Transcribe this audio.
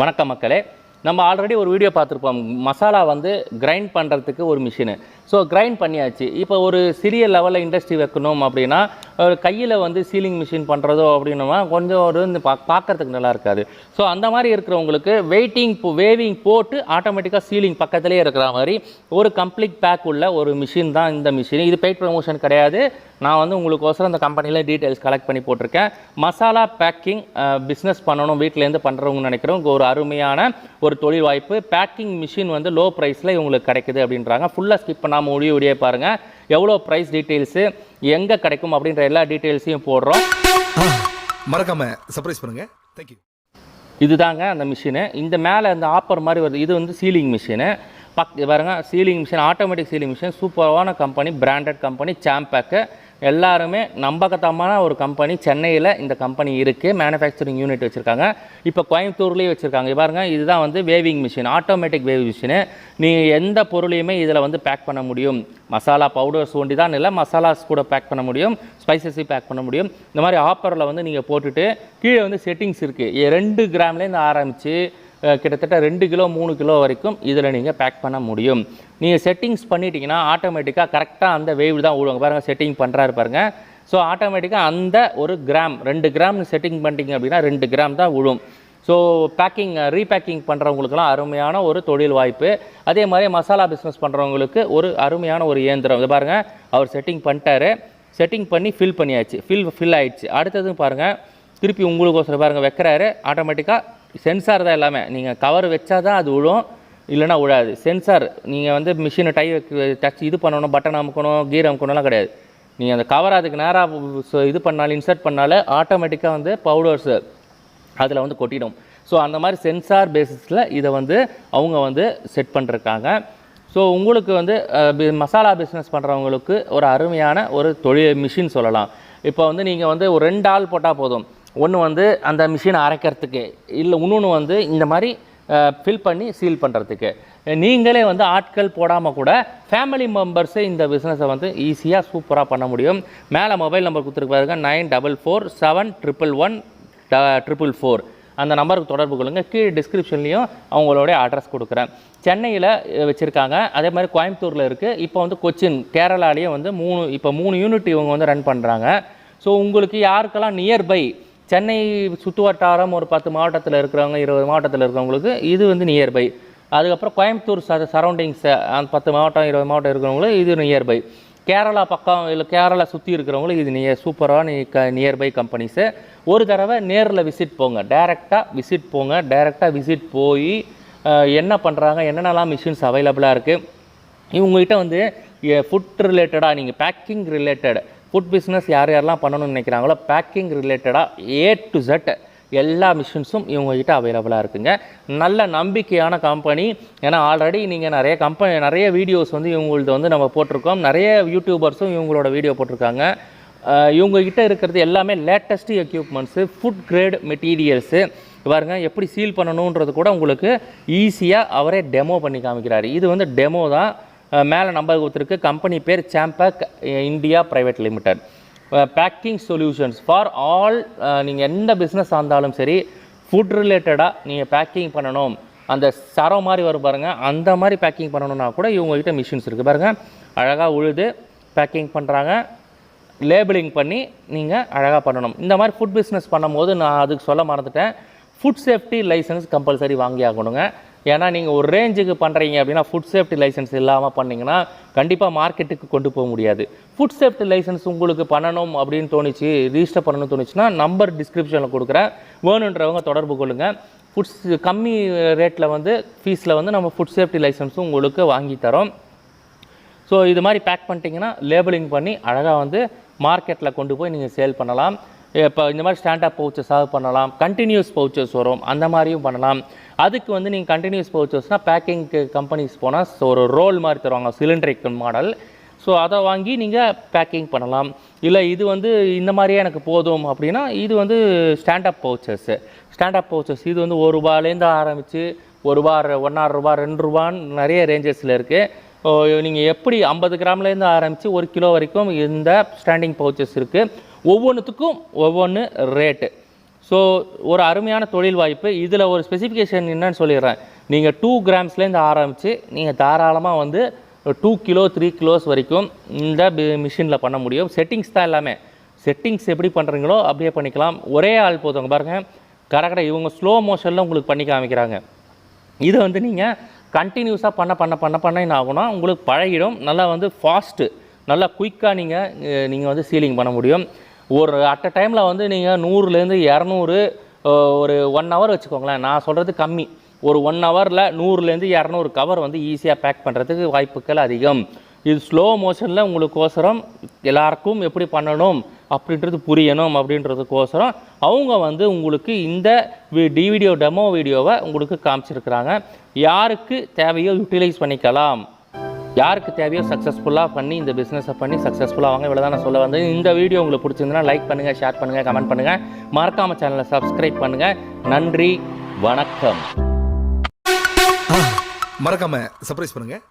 வணக்கம் மக்களே. நம்ம ஆல்ரெடி ஒரு வீடியோ பார்த்துருப்போம். மசாலா வந்து கிரைண்ட் பண்ணுறதுக்கு ஒரு மிஷினு ஸோ கிரைண்ட் பண்ணியாச்சு. இப்போ ஒரு சிறிய லெவலில் இண்டஸ்ட்ரி வைக்கணும் அப்படின்னா ஒரு கையில் வந்து சீலிங் மிஷின் பண்ணுறதோ அப்படின்னா கொஞ்சம் ஒரு இந்த பா பார்க்கறதுக்கு நல்லா இருக்காது. ஸோ அந்த மாதிரி இருக்கிறவங்களுக்கு வெயிட்டிங் வேவிங் போட்டு ஆட்டோமேட்டிக்காக சீலிங் பக்கத்துலேயே இருக்கிற மாதிரி ஒரு கம்ப்ளீட் பேக் உள்ள ஒரு மிஷின் தான் இந்த மிஷின் இது பெய்ட் ப்ரமோஷன் கிடையாது. நான் வந்து உங்களுக்கோசரம் இந்த கம்பெனியில் டீட்டெயில்ஸ் கலெக்ட் பண்ணி போட்டிருக்கேன். மசாலா பேக்கிங் பிஸ்னஸ் பண்ணணும் வீட்டிலேருந்து பண்ணுறவங்க நினைக்கிறவங்க ஒரு அருமையான ஒரு தொழில் வாய்ப்பு. பேக்கிங் மிஷின் வந்து லோ ப்ரைஸில் இவங்களுக்கு கிடைக்குது அப்படின்றாங்க. ஃபுல்லாக ஸ்கிப் பண்ணாமல் முடிய முடிய பாருங்கள் எவ்வளோ ப்ரைஸ் டீட்டெயில்ஸு எங்கே கிடைக்கும் அப்படின்ற எல்லா டீட்டெயில்ஸையும் போடுறோம். மறக்காம சர்ப்ரைஸ் பண்ணுங்க. தேங்க்யூ இதுதாங்க அந்த மிஷினு இந்த மேலே இந்த ஆப்பர் மாதிரி வருது. இது வந்து சீலிங் மிஷினு பக் பாருங்க sealing machine automatic sealing machine சூப்பரான கம்பெனி பிராண்டட் கம்பெனி சாம்பேக்கு எல்லாருமே நம்பகத்தமான ஒரு கம்பெனி சென்னையில் இந்த கம்பெனி இருக்குது மேனுஃபேக்சரிங் யூனிட் வச்சுருக்காங்க. இப்போ கோயம்புத்தூர்லேயே வச்சுருக்காங்க. பாருங்கள் இதுதான் வந்து weighing machine automatic weighing machine நீங்கள் எந்த பொருளையுமே இதில் வந்து பேக் பண்ண முடியும். மசாலா பவுடர்ஸ் ஒண்டி தான் இல்லை மசாலாஸ் கூட பேக் பண்ண முடியும். ஸ்பைசஸையும் பேக் பண்ண முடியும். இந்த மாதிரி ஆப்பரில் வந்து நீங்கள் போட்டுட்டு கீழே வந்து செட்டிங்ஸ் இருக்குது ரெண்டு கிராம்லேருந்து ஆரம்பித்து கிட்டத்தட்ட ரெண்டு கிலோ மூணு கிலோ வரைக்கும் இதில் நீங்கள் பேக் பண்ண முடியும். நீங்கள் செட்டிங்ஸ் பண்ணிட்டீங்கன்னா ஆட்டோமேட்டிக்காக கரெக்டாக அந்த வேவ் தான் விழுவாங்க பாருங்கள் செட்டிங் பண்ணுறாரு பாருங்கள் ஸோ ஆட்டோமேட்டிக்காக அந்த ஒரு கிராம் ரெண்டு கிராம் செட்டிங் பண்ணிட்டீங்க அப்படின்னா ரெண்டு கிராம் தான் விழும் ஸோ பேக்கிங் ரீபேக்கிங் பண்ணுறவங்களுக்குலாம் அருமையான ஒரு தொழில் வாய்ப்பு. அதே மாதிரி மசாலா பிஸ்னஸ் பண்ணுறவங்களுக்கு ஒரு அருமையான ஒரு இயந்திரம். இது பாருங்கள் அவர் செட்டிங் பண்ணிட்டாரு. செட்டிங் பண்ணி ஃபில் பண்ணியாச்சு. ஃபில் ஃபில் ஆயிடுச்சு. அடுத்தது பாருங்கள் திருப்பி உங்களுக்கோசரம் பாருங்கள் வைக்கிறாரு. ஆட்டோமேட்டிக்காக சென்சார் தான் எல்லாமே. நீங்கள் கவர் வச்சா தான் அது விழும் இல்லைன்னா விழாது சென்சார் நீங்கள் வந்து மிஷினை டை டச் இது பண்ணணும் பட்டன் அமுக்கணும் கீர் அமுக்கணும்லாம் கிடையாது. நீங்கள் அந்த கவர் அதுக்கு நேராக இது பண்ணாலும் இன்சர்ட் பண்ணாலே ஆட்டோமேட்டிக்காக வந்து பவுடர்ஸு அதில் வந்து கொட்டிடும். ஸோ அந்த மாதிரி சென்சார் பேசிஸில் இதை வந்து அவங்க வந்து செட் பண்ணிருக்காங்க. ஸோ உங்களுக்கு வந்து மசாலா பிஸ்னஸ் பண்ணுறவங்களுக்கு ஒரு அருமையான ஒரு தொழில் மிஷின் சொல்லலாம். இப்போ வந்து நீங்கள் வந்து ஒரு ரெண்டு ஆள் போட்டால் போதும். ஒன்று வந்து அந்த மிஷினை அரைக்கிறதுக்கு இல்லை இன்னொன்று வந்து இந்த மாதிரி ஃபில் பண்ணி சீல் பண்ணுறதுக்கு நீங்களே வந்து ஆட்கள் போடாமல் கூட ஃபேமிலி மெம்பர்ஸே இந்த பிஸ்னஸை வந்து ஈஸியாக சூப்பராக பண்ண முடியும். மேலே mobile number கொடுத்துருப்பாருங்க nine double four seven triple one triple four. அந்த நம்பருக்கு தொடர்பு கொள்ளுங்கள் கீழே டிஸ்கிரிப்ஷன்லேயும் அவங்களுடைய அட்ரஸ் கொடுக்குறேன். சென்னையில் வச்சுருக்காங்க. அதே மாதிரி கோயம்புத்தூரில் இருக்குது இப்போ வந்து கொச்சின் கேரளாலேயே வந்து மூணு இப்போ மூணு யூனிட் இவங்க வந்து ரன் பண்ணுறாங்க ஸோ உங்களுக்கு யாருக்கெல்லாம் நியர்பை சென்னை சுற்று வட்டாரம் ஒரு பத்து மாவட்டத்தில் இருக்கிறவங்க இருபது மாவட்டத்தில் இருக்கிறவங்களுக்கு இது வந்து நியர்பை அதுக்கப்புறம் கோயம்புத்தூர் ச சரௌண்டிங்ஸ் அந்த பத்து மாவட்டம் இருபது மாவட்டம் இருக்கிறவங்களுக்கு இது நியர்பை கேரளா பக்கம் இல்லை கேரளா சுற்றி இருக்கிறவங்களுக்கு இது நியர் சூப்பரான க நியர்பை கம்பெனிஸு ஒரு தடவை நேரில் விசிட் போங்க. டைரெக்டாக விசிட் போங்க. டைரெக்டாக விசிட் போய் என்ன பண்ணுறாங்க என்னென்னலாம் மிஷின்ஸ் அவைலபிளாக இருக்குது இவங்ககிட்ட வந்து ஃபுட் ரிலேட்டடாக நீங்கள் பேக்கிங் ரிலேட்டட் ஃபுட் பிஸ்னஸ் யார் யாரெல்லாம் பண்ணணும்னு நினைக்கிறாங்களோ பேக்கிங் ரிலேட்டடாக ஏ டு ஜெட் எல்லா மிஷின்ஸும் இவங்ககிட்ட அவைலபிளாக இருக்குங்க. நல்ல நம்பிக்கையான கம்பெனி ஏன்னா ஆல்ரெடி நீங்கள் நிறைய கம்பெனி நிறைய வீடியோஸ் வந்து இவங்கள்ட்ட வந்து நம்ம போட்டிருக்கோம். நிறைய யூடியூபர்ஸும் இவங்களோட வீடியோ போட்டிருக்காங்க. இவங்ககிட்ட இருக்கிறது எல்லாமே latest equipments food grade materials பாருங்க எப்படி சீல் பண்ணணுன்றது கூட உங்களுக்கு ஈஸியாக அவரே டெமோ பண்ணி காமிக்கிறாரு. இது வந்து டெமோ தான். மேலே நம்பர் கொடுத்துருக்கு. கம்பெனி பேர் Sampack India private limited packing solutions for all நீங்கள் எந்த பிஸ்னஸ் இருந்தாலும் சரி ஃபுட் ரிலேட்டடாக நீங்கள் பேக்கிங் பண்ணணும். அந்த சரம் மாதிரி வரும் பாருங்கள் அந்த மாதிரி பேக்கிங் பண்ணணும்னா கூட இவங்ககிட்ட மிஷின்ஸ் இருக்குது பாருங்கள் அழகாக உழுது பேக்கிங் பண்ணுறாங்க லேபிளிங் பண்ணி நீங்கள் அழகாக பண்ணணும். இந்த மாதிரி ஃபுட் பிஸ்னஸ் பண்ணும்போது நான் அதுக்கு சொல்ல மறந்துட்டேன். ஃபுட் சேஃப்டி லைசன்ஸ் கம்பல்சரி வாங்கி ஆகணுங்க ஏன்னா நீங்கள் ஒரு ரேஞ்சுக்கு பண்ணுறீங்க அப்படின்னா ஃபுட் சேஃப்டி லைசன்ஸ் இல்லாமல் பண்ணிங்கன்னா கண்டிப்பாக மார்க்கெட்டுக்கு கொண்டு போக முடியாது. ஃபுட் சேஃப்டி லைசன்ஸ் உங்களுக்கு பண்ணணும் அப்படின்னு தோணுச்சு ரிஜிஸ்டர் பண்ணணும்னு தோணுச்சுன்னா நம்பர் டிஸ்கிரிப்ஷனில் கொடுக்குறேன். வேணுன்றவங்க தொடர்பு கொள்ளுங்கள் ஃபுட்ஸ் கம்மி ரேட்டில் வந்து ஃபீஸில் வந்து நம்ம ஃபுட் சேஃப்டி லைசன்ஸும் உங்களுக்கு வாங்கி தரோம். ஸோ இது மாதிரி பேக் பண்ணிட்டீங்கன்னா லேபிளிங் பண்ணி அழகாக வந்து மார்க்கெட்டில் கொண்டு போய் நீங்கள் சேல் பண்ணலாம். இப்போ இந்த மாதிரி ஸ்டாண்டப் பவுச்சஸாக பண்ணலாம். கண்டினியூஸ் பவுச்சர்ஸ் வரும். அந்த மாதிரியும் பண்ணலாம். அதுக்கு வந்து நீங்கள் கண்டினியூஸ் பவுச்சர்ஸ்னால் பேக்கிங் கம்பெனிஸ் போனால் ஒரு ரோல் மாதிரி தருவாங்க. சிலிண்ட்ரிக் மாடல் ஸோ அதை வாங்கி நீங்கள் பேக்கிங் பண்ணலாம். இல்லை இது வந்து இந்த மாதிரியே எனக்கு போதும் அப்படின்னா இது வந்து ஸ்டாண்டப் பவுச்சர்ஸு ஸ்டாண்டப் பவுச்சர்ஸ் இது வந்து ஒரு ரூபாலேருந்து ஆரம்பித்து ஒரு ரூபா ரெ- ஒன்றரை ரூபா ரெண்டு ரூபான்னு நிறைய ரேஞ்சஸில் இருக்குது நீங்கள் எப்படி ஐம்பது கிராம்லேருந்து ஆரம்பித்து ஒரு கிலோ வரைக்கும் இந்த ஸ்டாண்டிங் பவுச்சர்ஸ் இருக்குது ஒவ்வொன்றுத்துக்கும் ஒவ்வொன்று ரேட்டு ஸோ ஒரு அருமையான தொழில் வாய்ப்பு. இதில் ஒரு ஸ்பெசிஃபிகேஷன் என்னன்னு சொல்லிடுறேன். நீங்கள் டூ கிராம்ஸ்லேருந்து ஆரம்பித்து நீங்கள் தாராளமாக வந்து டூ கிலோ த்ரீ கிலோஸ் வரைக்கும் இந்த மிஷினில் பண்ண முடியும். செட்டிங்ஸ் தான் எல்லாமே. செட்டிங்ஸ் எப்படி பண்ணுறீங்களோ அப்படியே பண்ணிக்கலாம். ஒரே ஆள் போதுங்க. பாருங்கள் கரெக்டாக இவங்க ஸ்லோ மோஷனில் உங்களுக்கு பண்ணி காமிக்கிறாங்க. இது வந்து நீங்கள் கண்டினியூஸாக பண்ண பண்ண பண்ண பண்ண என்ன ஆகும்னா உங்களுக்கு பழகிடும். நல்லா வந்து ஃபாஸ்ட்டு நல்லா குயிக்காக நீங்கள் நீங்கள் வந்து சீலிங் பண்ண முடியும். ஒரு அட் அ டைமில் வந்து நீங்கள் நூறுலேருந்து இரநூறு ஒரு ஒன் ஹவர் வச்சுக்கோங்களேன். நான் சொல்கிறது கம்மி. ஒரு ஒன் ஹவரில் நூறுலேருந்து இரநூறு கவர் வந்து ஈஸியாக பேக் பண்ணுறதுக்கு வாய்ப்புகள் அதிகம். இது ஸ்லோ மோஷனில் உங்களுக்கோசரம் எல்லாருக்கும் எப்படி பண்ணணும் அப்படின்றது புரியணும் அப்படின்றதுக்கோசரம் அவங்க வந்து உங்களுக்கு இந்த வி வீடியோ டெமோ வீடியோவை உங்களுக்கு காமிச்சிருக்கிறாங்க. யாருக்கு தேவையோ யூட்டிலைஸ் பண்ணிக்கலாம். யாருக்கு தேவையோ சக்ஸஸ்ஃபுல்லாக பண்ணி இந்த பிஸ்னஸை பண்ணி சக்ஸஸ்ஃபுல்லாக வாங்க. இவ்வளோ தான் நான் சொல்ல வந்தேன். இந்த வீடியோ உங்களுக்கு பிடிச்சிருந்தனா லைக் பண்ணுங்கள் ஷேர் பண்ணுங்கள் கமெண்ட் பண்ணுங்கள் மறக்காமல் சேனலை சப்ஸ்கிரைப் பண்ணுங்கள் நன்றி வணக்கம். மறக்காமல் சர்ப்ரைஸ் பண்ணுங்கள்